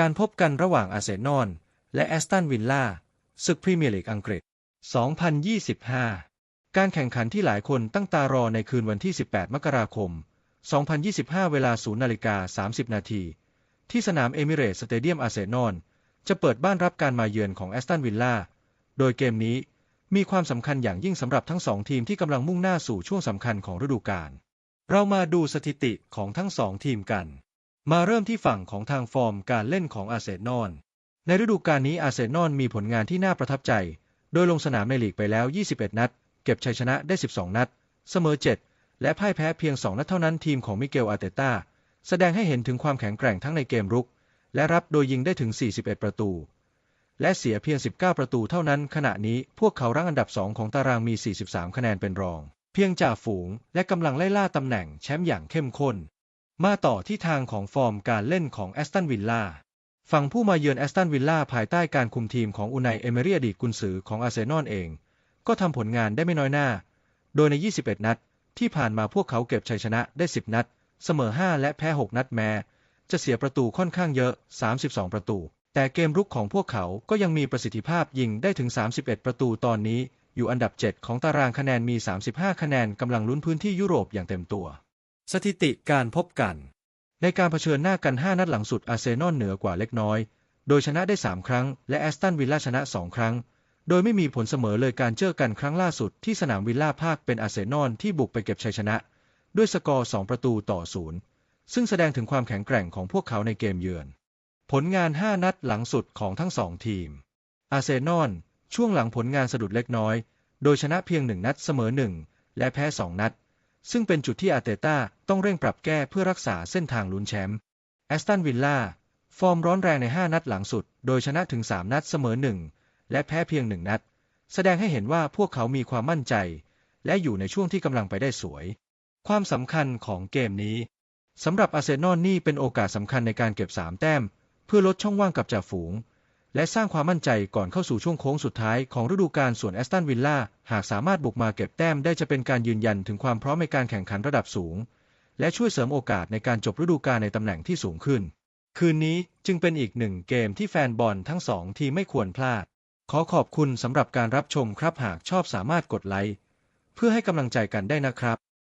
การพบกันระหว่างอาร์เซนอลและแอสตันวิลล่าศึกพรีเมียร์ลีกอังกฤษ 2025 การแข่งขันที่หลายคนตั้งตารอในคืนวันที่ 18 มกราคม 2025 เวลา 0นาฬิกา30 นาที ที่สนามเอมิเรตสเตเดียมอาร์เซนอลจะเปิดบ้านรับการมาเยือนของแอสตันวิลล่า โดยเกมนี้มีความสำคัญอย่างยิ่งสำหรับทั้งสองทีมที่กำลังมุ่งหน้าสู่ช่วงสำคัญของฤดูกาล เรามาดูสถิติของทั้งสองทีมกัน มาเริ่มที่ฝั่งของทางฟอร์มการเล่นของอาเซนอลในฤดูกาลนี้อาเซนอลมีผลงานที่น่าประทับใจ โดยลงสนามในลีกไปแล้ว 21 นัด เก็บชัยชนะได้ 12 นัด เสมอ 7 และพ่ายแพ้เพียง 2 นัดเท่านั้นทีมของมิเกลอาเตต้าแสดงให้เห็นถึงความแข็งแกร่งทั้งในเกมรุก และรับโดยยิงได้ถึง 41 ประตู และเสียเพียง 19 ประตูเท่านั้น ขณะนี้พวกเขารั้งอันดับ 2 ของตารางมี 43 คะแนนเป็นรอง เพียงจ่าฝูง และกำลังไล่ล่าตำแหน่งแชมป์อย่างเข้มข้น มาต่อที่ทางของฟอร์มการเล่นของแอสตันวิลล่าฝั่งผู้มาเยือนแอสตันวิลล่าภายใต้การคุมทีมของอุนายเอเมรีอดีตกุนซือของอาร์เซนอลเอง ก็ทำผลงานได้ไม่น้อยหน้า โดยใน 21 นัด ที่ผ่านมาพวกเขาเก็บชัยชนะได้ 10 นัด เสมอ 5 และแพ้ 6 นัดแม้ จะเสียประตูค่อนข้างเยอะ 32 ประตู แต่เกมรุกของพวกเขาก็ยังมีประสิทธิภาพยิงได้ถึง 31 ประตูตอนนี้ อยู่อันดับ 7 ของตารางคะแนนมี 35 คะแนนกำลังลุ้นพื้นที่ยุโรปอย่างเต็มตัว สถิติการพบกัน ในการเผชิญหน้ากัน 5 นัดหลังสุดอาร์เซนอลเหนือกว่าเล็กน้อย โดยชนะได้ 3 ครั้ง และแอสตันวิลล่าชนะ 2 ครั้ง โดยไม่มีผลเสมอเลยการเจอกันครั้งล่าสุดที่สนามวิลล่าภาคเป็นอาร์เซนอลที่บุกไปเก็บชัยชนะ ด้วยสกอร์ 2 ประตูต่อศูนย์ซึ่งแสดงถึงความแข็งแกร่งของพวกเขาในเกมเยือน ผลงาน 5 นัดหลังสุดของทั้งสองทีม อาร์เซนอลช่วงหลังผลงานสะดุดเล็กน้อย โดยชนะเพียง 1 นัดเสมอ 1 และแพ้ 2 นัด ซึ่งเป็นจุดที่อาเตต้าต้องเร่งปรับแก้เพื่อรักษาเส้นทางลุ้นแชมป์แอสตันวิลล่าฟอร์มร้อนแรงใน 5 นัดหลังสุด โดยชนะถึง 3 นัดเสมอ 1 และแพ้เพียง 1 นัด แสดงให้เห็นว่าพวกเขามีความมั่นใจ และอยู่ในช่วงที่กำลังไปได้สวย ความสำคัญของเกมนี้สำหรับอาร์เซนอลนี่เป็นโอกาสสำคัญในการเก็บ 3 แต้ม เพื่อลดช่องว่างกับจ่าฝูง และสร้างความมั่นใจก่อนเข้าสู่ช่วงโค้งสุดท้ายของฤดูกาลส่วนแอสตันวิลล่าหากสามารถบุกมาเก็บแต้มได้จะเป็นการยืนยันถึงความพร้อมในการแข่งขันระดับสูง และช่วยเสริมโอกาสในการจบฤดูกาลในตำแหน่งที่สูงขึ้น คืนนี้จึงเป็นอีกหนึ่งเกมที่แฟนบอลทั้งสองทีมไม่ควรพลาด ขอขอบคุณสำหรับการรับชมครับหากชอบสามารถกดไลค์เพื่อให้กำลังใจกันได้นะครับ